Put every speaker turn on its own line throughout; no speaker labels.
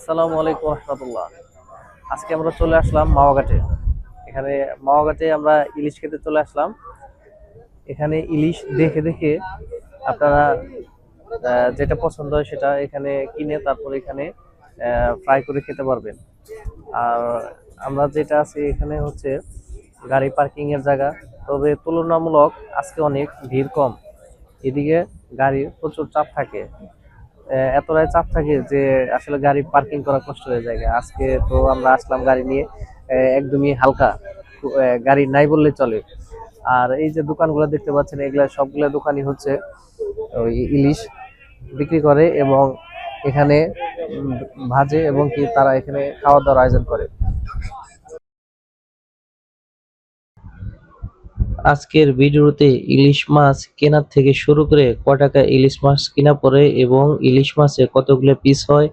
আসসালামু আলাইকুম রহমতুল্লাহ। আজকে আমরা চলে আসলাম মাওয়াঘাটে। এখানে মাওয়াঘাটে আমরা ইলিশ খেতে চলে আসলাম। এখানে ইলিশ দেখে দেখে আপনারা যেটা পছন্দ হয় সেটা এখানে কিনে তারপর এখানে ফ্রাই করে খেতে পারবেন। আর আমরা যেটা আছে এখানে হচ্ছে গাড়ি পার্কিং এর জায়গা। তবে তুলনামূলক আজকে অনেক ভিড় কম। এদিকে গাড়ির প্রচুর চাপ থাকে। এতটাই চাপ থাকে যে আসলে গাড়ি পার্কিং করা কষ্ট হয়ে যায়। আজকে তো আমরা আসলাম গাড়ি নিয়ে একদমই হালকা গাড়ি নাই বললে চলে। আর এই যে দোকানগুলো দেখতে পাচ্ছেন, এগুলা সবগুলো দোকানই হচ্ছে ওই ইলিশ বিক্রি করে এবং এখানে ভাজে এবং কি তারা এখানে খাওয়া দাওয়ার আয়োজন করে। আজকের ভিডিওতে ইলিশ মাছ কেনার থেকে শুরু করে ক টাকা ইলিশ মাছ কেনা পরে এবং ইলিশ মাছে কতগুলো পিস হয়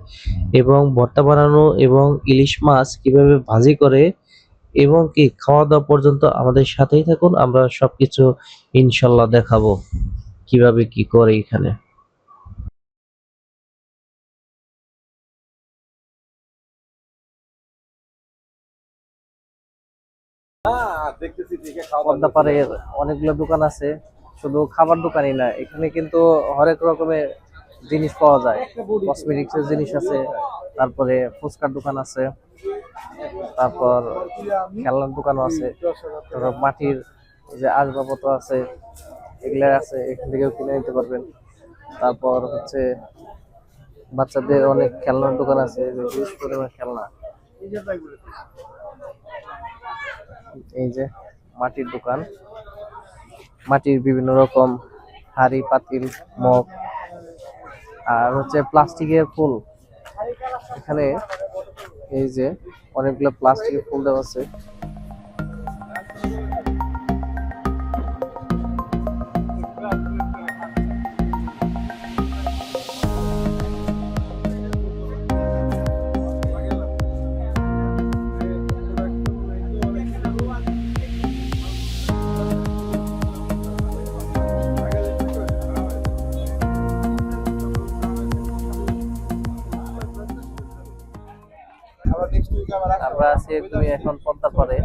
এবং ভর্তা বানানো এবং ইলিশ মাছ কীভাবে ভাজি করে এবং কি খাওয়া দাওয়া পর্যন্ত আমাদের সাথেই থাকুন, আমরা সবকিছু ইনশাল্লাহ দেখাবো। কীভাবে কি করে এখানে? পদ্মাপাড়ে অনেকগুলো দোকান আছে শুধু খাবার দোকানই না এখানে কিন্তু হরেক রকমের জিনিস পাওয়া যায়। কসমেটিক্স এর জিনিস আছে তারপরে ফুচকার দোকান আছে তারপর খেলনার দোকানও আছে তারপর মাটির যে আসবাবপত্র আছে এগুলা আছে এখান থেকেও কিনে নিতে পারবেন। তারপর হচ্ছে বাচ্চাদের অনেক খেলনার দোকান আছে বিশেষ খেলনা। এই যে মাটির দোকান। মাটির বিভিন্ন রকম হাড়ি, পাতিল, মগ, আর হচ্ছে প্লাস্টিকের ফুল। এখানে এই যে অনেকগুলো প্লাস্টিকের ফুল দেওয়া আছে। আছি তুমি এখন পদ্মার পারে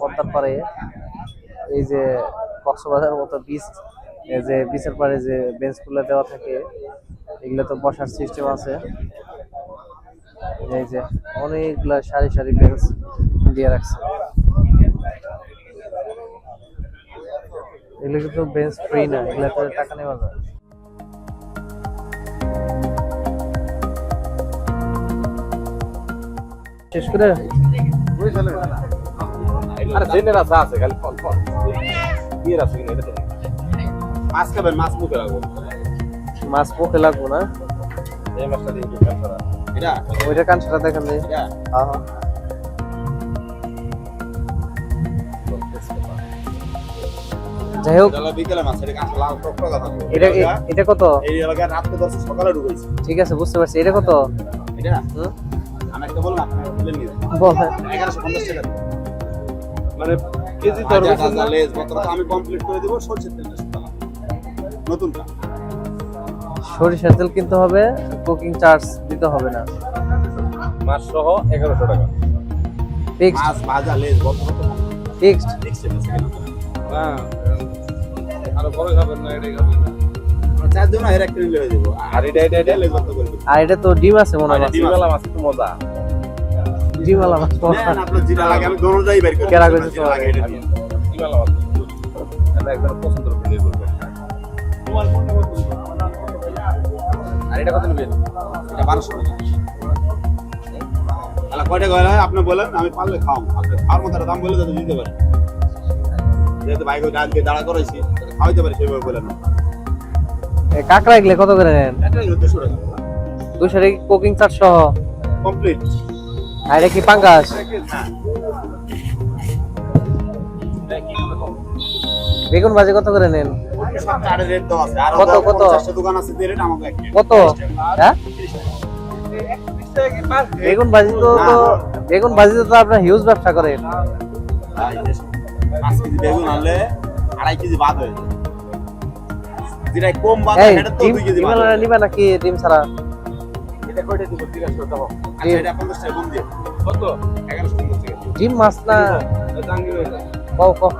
পদ্মার পারে এই যে কক্সবাজার মতো বিচ যে বিচের পারে যে বেঞ্চগুলো দেওয়া থাকে, এগুলো তো বসার সিস্টেম আছে। এই যে অনেকগুলা সারি সারি বেঞ্চ দিয়ে রাখছে। এগুলো কিন্তু বেঞ্চ ফ্রি না, এগুলোতে টাকা নেওয়া যায়। শেষ করে
আরে জেনের আছে আছে খালি ফল ফল। বিয়ের আছে কিনা এটা মাছ খাবেন মাছ মুখে রাখব
মাছ মুখে লাগবো না?
এই মাছটা দিয়ে একটু এটা?
ওইটা কানসাটা দেখেন
এটা?
আহা। যাই হোক।
এটা
কত?
এই এলাকায় রাত্রে দশটা সকালে ঢুকেছি
ঠিক আছে বুঝতে পারছি। এটা কত?
এটা?
বলেন
এগারোশো পঞ্চাশ টাকা
মানে কেজি
আমি কমপ্লিট করে দেবো সরষের তেলটা নতুনটা
সরিষার তেল কিনতে হবে কুকিং চার্জ দিতে হবে না।
মাছ সহ এগারোশো টাকা।
ফিক্সড
মাছ ভাজা লেজ
ফিক্সড
দেখছে মাছ কেনা।
না আরও বড় খাবেন না এটাই খাবেন না।
চার জন এর একটা নিলে হয়ে যাব।
আর এটা এটা এটা?
লেজ পত্র
আর এটা তো ডিম আছে মনে হয়
ডিম আছে।
মাছ একটু মজা।
আলা মাছ
আপনার যেটা লাগে আমি দোনোটাই বের করে।
কেরা
লাগে এটা
তোমার?
মাছ একদম পছন্দ করে নিয়ে করবে
আর এটা কত নেবেন? এটা বারোশো টাকা। তাহলে কয়টা গয়লা আপনি বলেন আমি পারলে খাও আপনি খাওয়ার মতো দাম বলে যাতে দিতে পারি যেহেতু বাইক ওইটা আজকে দাঁড়া করাইছি খাওয়াইতে পারি সেইভাবে বলেন
কাঁকড়া এগুলো কত করে নেন?
এটা দুশো টাকা।
দুশো টাকা কুকিং চার্জ সহ?
কমপ্লিট
আর কি পাঙ্গাস বেগুন ভাজি কত করে নেন? কত, কত? কত? হ্যাঁ? বেগুন ভাজি তো বেগুন ভাজি তো আপনার হিউজ ব্যবসা করেন।
বেগুন আনলে আড়াই কেজি বাদ হয়ে যেটা কম বাদ সেটা তো দুই কেজি বাদ।
নিবা নাকি ডিম ছাড়া?
এটা কয়টা দিব? জিজ্ঞাসা করতে হবে
আচ্ছা টাকা টাকা
ডিম মাছ না? কও কও।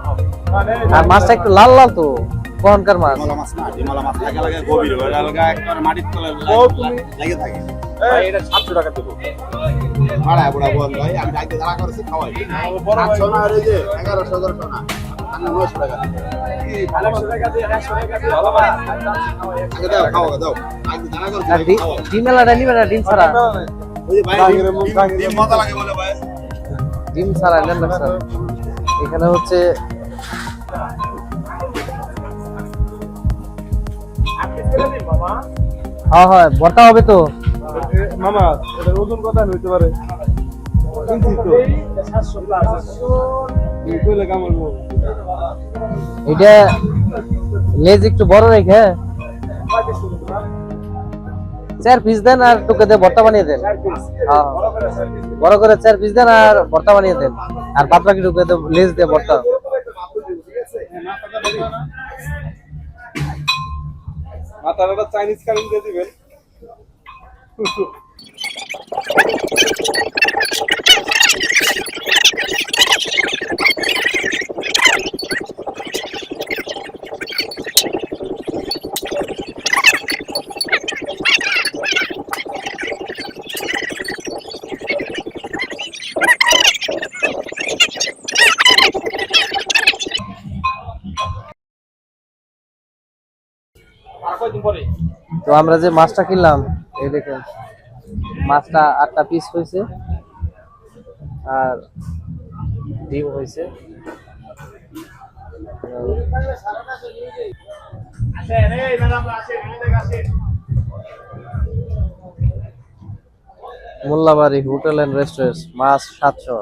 আর মাছটা একটু লাল লাল তো কখনকার মাছ।
ডিমলা মাছ না ডিমলা মাছ লাগে লাগে গভীর ওটা লাগা একবার মাটির তলে
ও, তুমি-
লেগে থাকে।
ভাই এটা সাতশো টাকা দেবো।
ভাড়া বুড়া বল ভাই আমি ডাইতে দাঁড়া করেছি খাওয়াই। সাতশো না আর এই যে এগারোশো এগারোশো না আমি নয়শো টাকা।
একশো টাকা দিয়ে একশো টাকা দিয়ে ভালো
আগে দাও খাওয়া দাও। আগে দাঁড়া করেছি
আর
খাওয়াই।
ডিম নিবে না ডিম ছাড়া?
ডিম-
ছাড়া নেন না স্যার এখানে হচ্ছে হ্যাঁ হয় বর্তা হবে তো
মামা এটার ওজন কত হইতে পারে
এটা লেজ একটু বড় রেখে চার পিস দেন আর টুকে দিয়ে ভর্তা বানিয়ে দেন। হ্যাঁ। বড় করে চার পিস দেন আর ভর্তা বানিয়ে দেন। আর বাকি টুকে দিয়ে লেজ দিয়ে ভর্তা।
মাথার একটা চাইনিজ কারি দিয়ে দিবেন।
আমরা যে মাছটা কিনলাম, এই দেখেন, মাছটা আটটা পিস হয়েছে, আর ডিম হয়েছে। মোল্লাবাড়ি হোটেল অ্যান্ড রেস্টুরেন্ট মাছ সাতশো,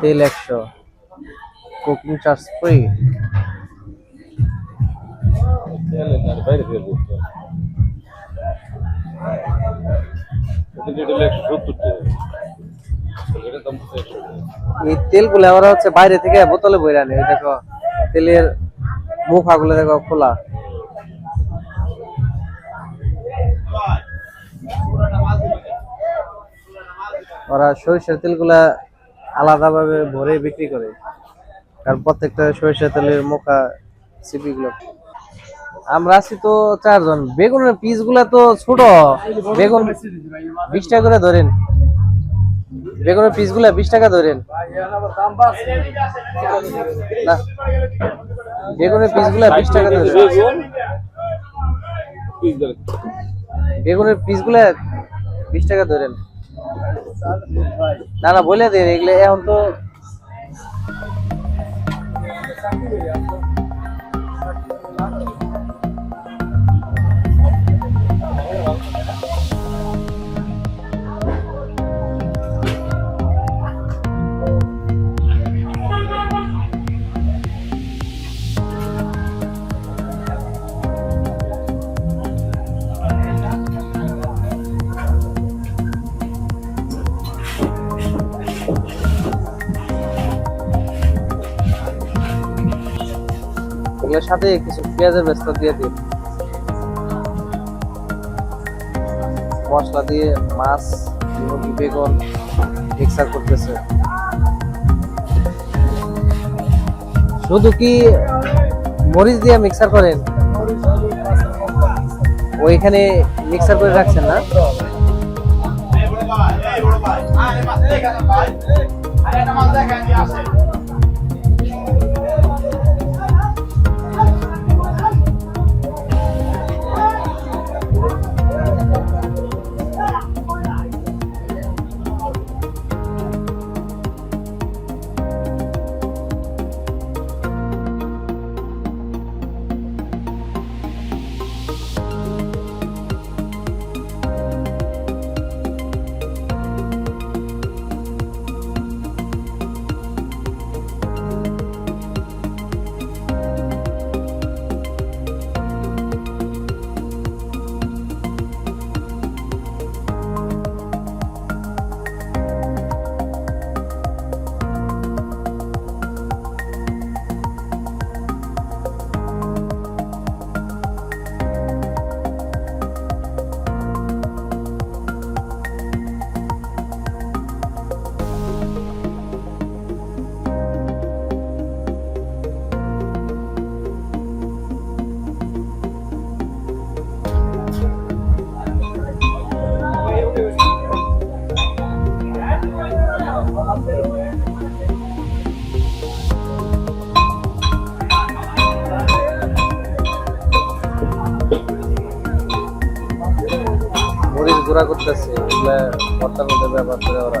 তেল একশো, কুকিং চার্জ ফ্রি।
বাইরে
এই তেলগুলো আমরা হচ্ছে বাইরে থেকে বোতলে বইরে আনি দেখো, তেলের মুখ আগুলো দেখো খোলা। ওরা সরিষার তেলগুলা আলাদাভাবে ভরে বিক্রি করে, কারণ প্রত্যেকটা সরিষার তেলের মুখা সিপিগুলো। আমরা আছি তো চারজন। বেগুনের পিসগুলা তো ছোট। বেগুন বিশ টাকা করে ধরেন। বেগুনের পিসগুলা বিশ টাকা ধরেন। না, বেগুনের পিসগুলা বিশ টাকা ধরেন। বেগুনের পিসগুলা বিশ টাকা ধরেন। না না, বলে দেন, এগুলো এখন তো এগুলোর সাথে কিছু পেঁয়াজের ব্যস্ত দিয়ে দিন মশলা দিয়ে মাছ, মুরগি, বেগুন মিক্সার করতেছে। শুধু কি মরিচ দিয়ে মিক্সার করেন? ওইখানে মিক্সার করে রাখছেন না?
আরে
করতেছে এগুলা ভর্তার মধ্যে ব্যবহার করে ওরা।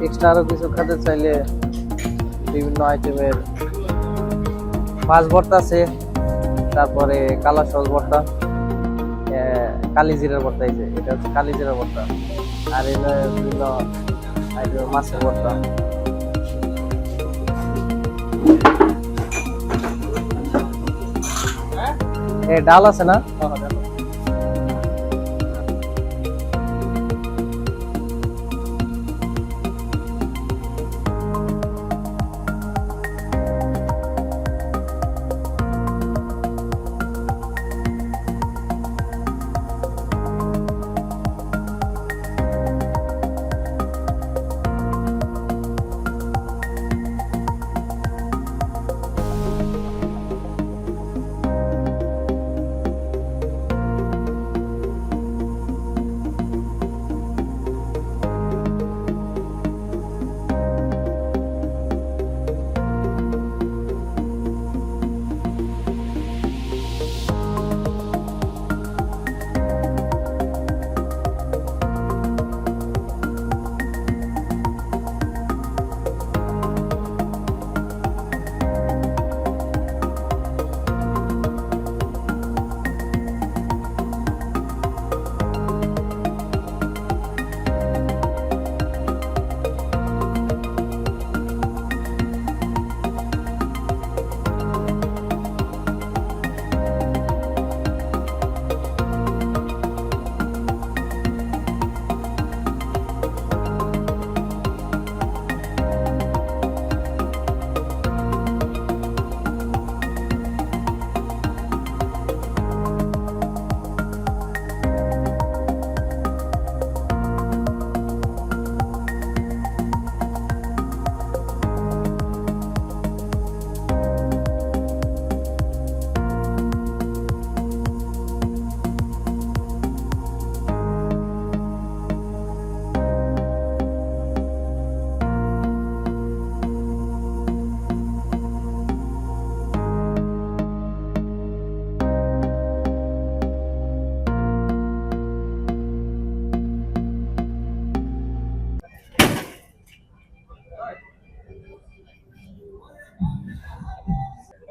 এক্সট্রা আরও কিছু খেতে চাইলে বিভিন্ন আইটেমের মাছ ভর্তা আছে তারপরে কালা সস ভর্তা আহ, কালি জিরার ভর্তা এই যে এটা হচ্ছে কালি জিরার ভর্তা। আর এটা বিভিন্ন মাছের ভর্তা এ ডাল আছে না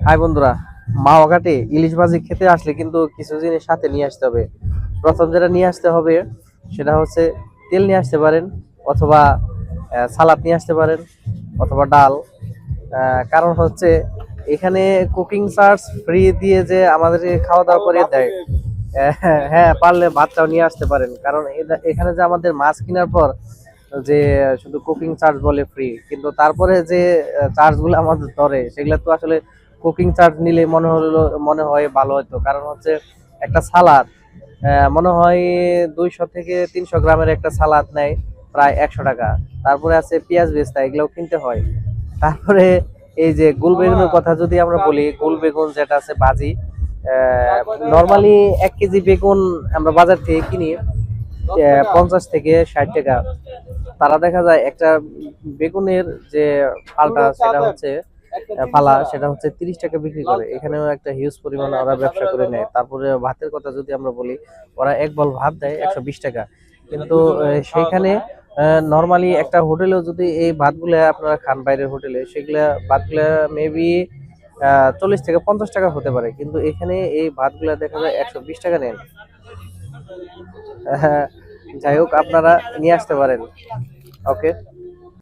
হাই বন্ধুরা, মাওয়াঘাটে ইলিশ ভাজি খেতে আসলে কিন্তু কিছু জিনিস সাথে নিয়ে আসতে হবে। প্রথম যেটা নিয়ে আসতে হবে, সেটা হচ্ছে তেল নিয়ে আসতে পারেন অথবা সালাদ নিয়ে আসতে পারেন অথবা ডাল। কারণ হচ্ছে এখানে কুকিং চার্জ ফ্রি দিয়ে যে আমাদের খাওয়া দাওয়া করে দেয় হ্যাঁ পারলে ভাতটাও নিয়ে আসতে পারেন। কারণ এখানে যে আমাদের মাছ কেনার পর যে শুধু কুকিং চার্জ বলে ফ্রি কিন্তু তারপরে যে চার্জগুলো আমাদের ধরে, সেগুলো তো আসলে কুকিং চার্জ নিলে মনে হলো, মনে হয় ভালো হতো। কারণ হচ্ছে একটা সালাদ মনে হয় দুইশো থেকে তিনশো গ্রামের একটা সালাদ নেয় প্রায় একশো টাকা। তারপরে আছে পেঁয়াজ বেস্তা, এগুলোও কিনতে হয়। তারপরে এই যে গুল বেগুনের কথা যদি আমরা বলি, গুল বেগুন যেটা আছে বাজি নর্মালি এক কেজি বেগুন আমরা বাজার থেকে কিনি পঞ্চাশ থেকে ষাট টাকা। তারা দেখা যায় একটা বেগুনের যে ফালটা সেটা হচ্ছে ফালা সেটা হচ্ছে তিরিশ টাকা বিক্রি করে। এখানেও একটা হিউজ পরিমাণ ওরা ব্যবসা করে নেয়। তারপরে ভাতের কথা যদি আমরা বলি ওরা এক বল ভাত দেয় একশো বিশ টাকা। কিন্তু আহ, সেইখানে নর্মালি একটা হোটেলেও যদি এই ভাতগুলো আপনারা খান বাইরের হোটেলে সেগুলা ভাতগুলা মেবি চল্লিশ থেকে পঞ্চাশ টাকা হতে পারে। কিন্তু এখানে এই ভাতগুলা দেখা যায় একশো বিশ টাকা নেন। আহ, যাই হোক আপনারা নিয়ে আসতে পারেন। ওকে?